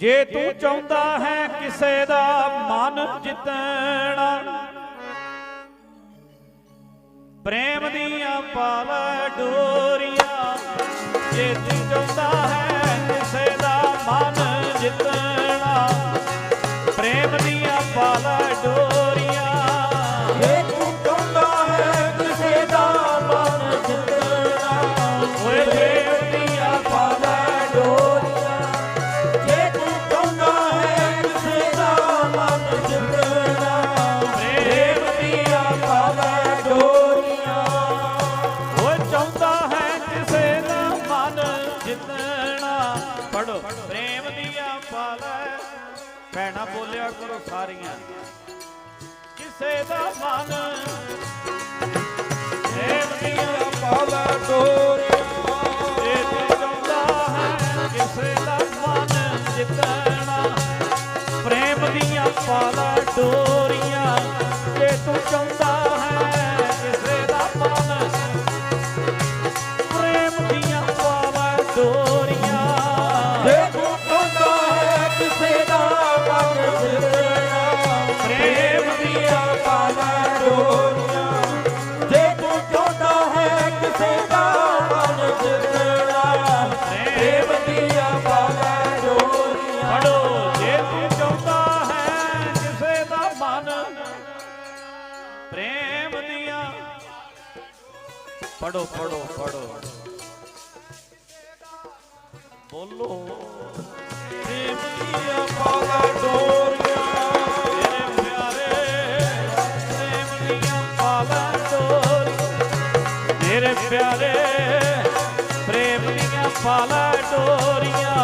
ਜੇ ਤੂੰ ਚਾਹੁੰਦਾ ਹੈ ਕਿਸੇ ਦਾ ਮਨ ਜਿੱਤਣਾ ਪ੍ਰੇਮ ਦੀਆਂ ਪਾਲ ਡੋਰੀਆਂ ਜੇ ਪੜੋ ਪ੍ਰੇਮ ਦੀਆਂ ਪਾਲੈ, ਭੈਣਾ ਬੋਲਿਆ ਕਰੋ ਸਾਰੀਆਂ। ਕਿਸੇ ਦਾ ਮਨ ਪ੍ਰੇਮ ਦੀਆਂ ਪਾਲੈ ਡੋਰਿਆ ਜੇ ਤੇ ਕਿਸੇ ਦਾ ਮਨ ਜਿੱਤਣਾ। ਪ੍ਰੇਮ ਦੀਆਂ ਪਾਲੈ ਡੋਰੀਆਂ। ਜੇ ਤੂੰ ਚਾਹੁੰਦਾ ਪ੍ਰੇਮ ਦੀਆਂ। ਪੜੋ ਪੜੋ ਪੜੋ ਬੋਲੋ। ਪ੍ਰੇਮ ਦੀਆਂ ਪਾਲਾ ਡੋਰੀਆਂ। ਪਿਆਰੇ, ਪ੍ਰੇਮ ਦੀਆਂ ਡੋਰੀਆਂ। ਮੇਰੇ ਪਿਆਰੇ, ਪ੍ਰੇਮ ਦੀਆਂ ਪਾਲਾ ਡੋਰੀਆਂ।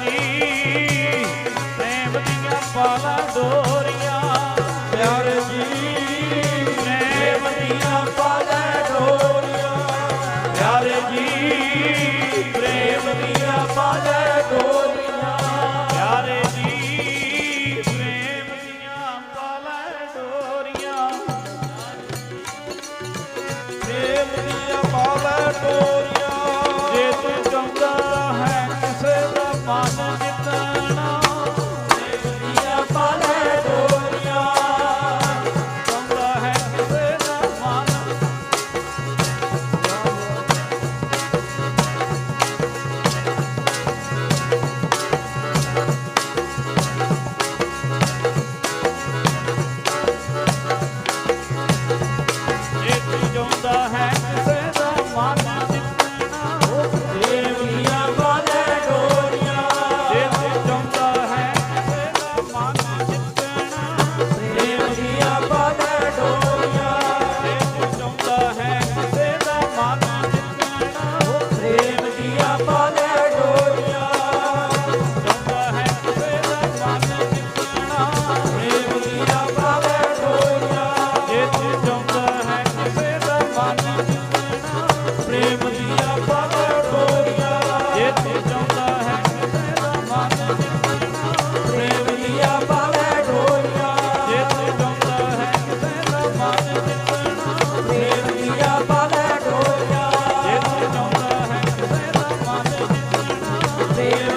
Brasil. Yeah.